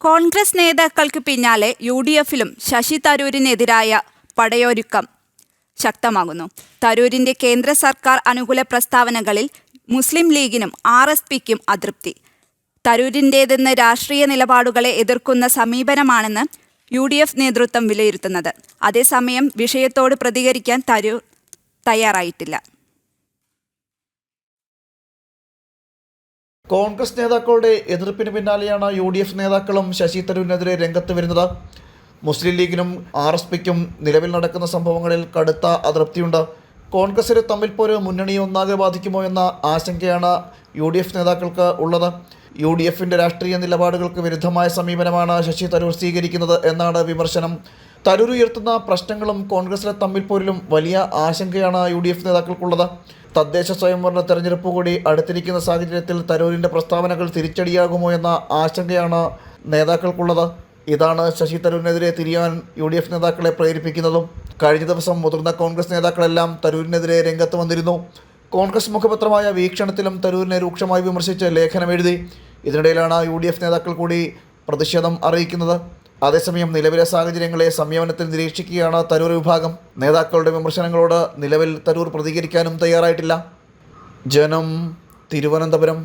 കോൺഗ്രസ് നേതാക്കൾക്ക് പിന്നാലെ U D എഫിലും ശശി തരൂരിനെതിരായ പടയൊരുക്കം ശക്തമാകുന്നു. തരൂരിന്റെ കേന്ദ്ര സർക്കാർ അനുകൂല പ്രസ്താവനകളിൽ മുസ്ലിം ലീഗിനും ആർ എസ് പിക്കും അതൃപ്തി. തരൂരിന്റേതെന്ന് രാഷ്ട്രീയ നിലപാടുകളെ എതിർക്കുന്ന സമീപനമാണെന്ന് യു ഡി എഫ് നേതൃത്വം വിലയിരുത്തുന്നത്. അതേസമയം വിഷയത്തോട് പ്രതികരിക്കാൻ തരൂർ തയ്യാറായിട്ടില്ല. കോൺഗ്രസ് നേതാക്കളുടെ എതിർപ്പിന് പിന്നാലെയാണ് യു ഡി എഫ് നേതാക്കളും ശശി തരൂരിനെതിരെ രംഗത്ത് വരുന്നത്. മുസ്ലിം ലീഗിനും ആർ എസ് പിക്കും നിലവിൽ നടക്കുന്ന സംഭവങ്ങളിൽ കടുത്ത അതൃപ്തിയുണ്ട്. കോൺഗ്രസിന് തമ്മിൽ പോര് മുന്നണി ഒന്നാകെ ബാധിക്കുമോ എന്ന ആശങ്കയാണ് യു ഡി എഫ് നേതാക്കൾക്ക് ഉള്ളത്. യു ഡി എഫിന്റെ രാഷ്ട്രീയ നിലപാടുകൾക്ക് വിരുദ്ധമായ സമീപനമാണ് ശശി തരൂർ സ്വീകരിക്കുന്നത് എന്നാണ് വിമർശനം. തരൂർ ഉയർത്തുന്ന പ്രശ്നങ്ങളും കോൺഗ്രസിലെ തമ്മിൽ പോരിലും വലിയ ആശങ്കയാണ് യു ഡി എഫ് നേതാക്കൾക്കുള്ളത്. തദ്ദേശ സ്വയംഭരണ തെരഞ്ഞെടുപ്പ് കൂടി അടുത്തിരിക്കുന്ന സാഹചര്യത്തിൽ തരൂരിന്റെ പ്രസ്താവനകൾ തിരിച്ചടിയാകുമോ എന്ന ആശങ്കയാണ് നേതാക്കൾക്കുള്ളത്. ഇതാണ് ശശി തരൂരിനെതിരെ തിരിയാൻ യു ഡി എഫ് നേതാക്കളെ പ്രേരിപ്പിക്കുന്നതും. കഴിഞ്ഞ ദിവസം മുതിർന്ന കോൺഗ്രസ് നേതാക്കളെല്ലാം തരൂരിനെതിരെ രംഗത്ത് വന്നിരുന്നു. കോൺഗ്രസ് മുഖപത്രമായ വീക്ഷണത്തിലും തരൂരിനെ രൂക്ഷമായി വിമർശിച്ച് ലേഖനം എഴുതി ഇതിനിടയിലാണ് യു നേതാക്കൾ കൂടി പ്രതിഷേധം അറിയിക്കുന്നത്. അതേസമയം നിലവിലെ സാഹചര്യങ്ങളെ സംയമനത്തിൽ നിരീക്ഷിക്കുകയാണ് തരൂർ വിഭാഗം. നേതാക്കളുടെ വിമർശനങ്ങളോട് നിലവിൽ തരൂർ പ്രതികരിക്കാനും തയ്യാറായിട്ടില്ല. ജനം തിരുവനന്തപുരം.